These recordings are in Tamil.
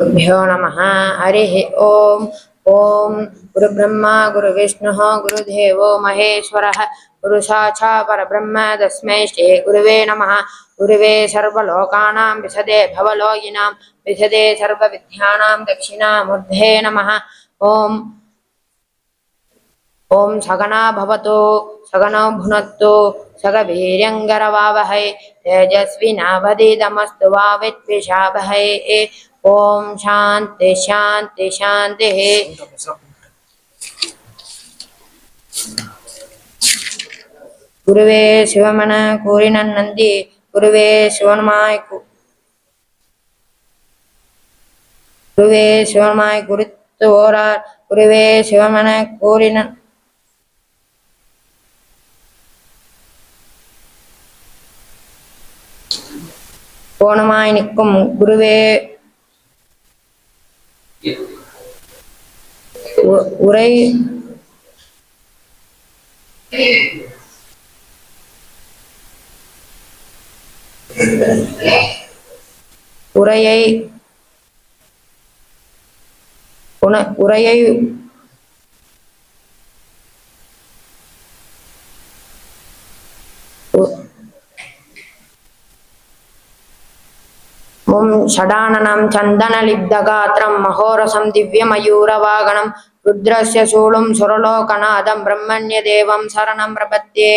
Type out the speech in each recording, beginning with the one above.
गुरुभ्यो नमः। हरिः ॐ ॐ गुरुब्रह्मा, गुरुविष्णुः, गुरुदेवो महेश्वरः। गुरुसाक्षा परब्रह्म तस्मै श्रीगुरुवे नमः। गुरुवे सर्वलोकानां विशदे भवलोगिनां विशदे सर्वविद्यानां दक्षिणामूर्धे नमः। ॐ ॐ सगना भवतु सगनो भुनक्तु सगवीर्यङ्गरवावहै तेजस्विनावधितमस्तु वा विद्विषावहै। ஓம் சாந்தி சாந்தி சாந்தி. குருவே சிவமன கூறினன் நந்தி குருவே சிவனமாய் குருவே சிவமாய் குறித்து ஓரார் குருவே சிவமன கூறினன். கோணமாய் நிற்கும் குருவே உரை உரையை உன உரையை ஓம் ஷடானனம் சந்தனலிப்தகாத்திரம் மகோரசம் திவ்யமயூரவாகனம் ருத்ரஸ்ய சூளும் சுரலோகநாதம் பிரம்மண்ய தேவம் சரணம் பிரபத்தே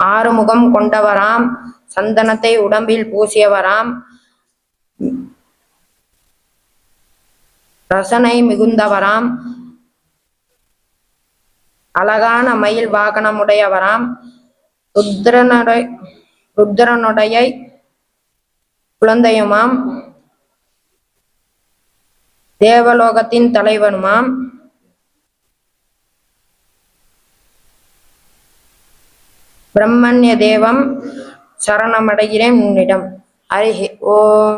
ஆறுமுகம் கொண்டவராம் சந்தனத்தை உடம்பில் பூசியவராம் ரசனை மிகுந்தவராம் அழகான மயில் வாகனமுடையவராம் ருத்ரனுடைய ருத்ரனுடைய குழந்தையுமாம். தேவலோகத்தின் தலைவனுமாம். பிரம்மண்ய தேவம் சரணமடைகிறேன் உன்னிடம். அருகே ஓ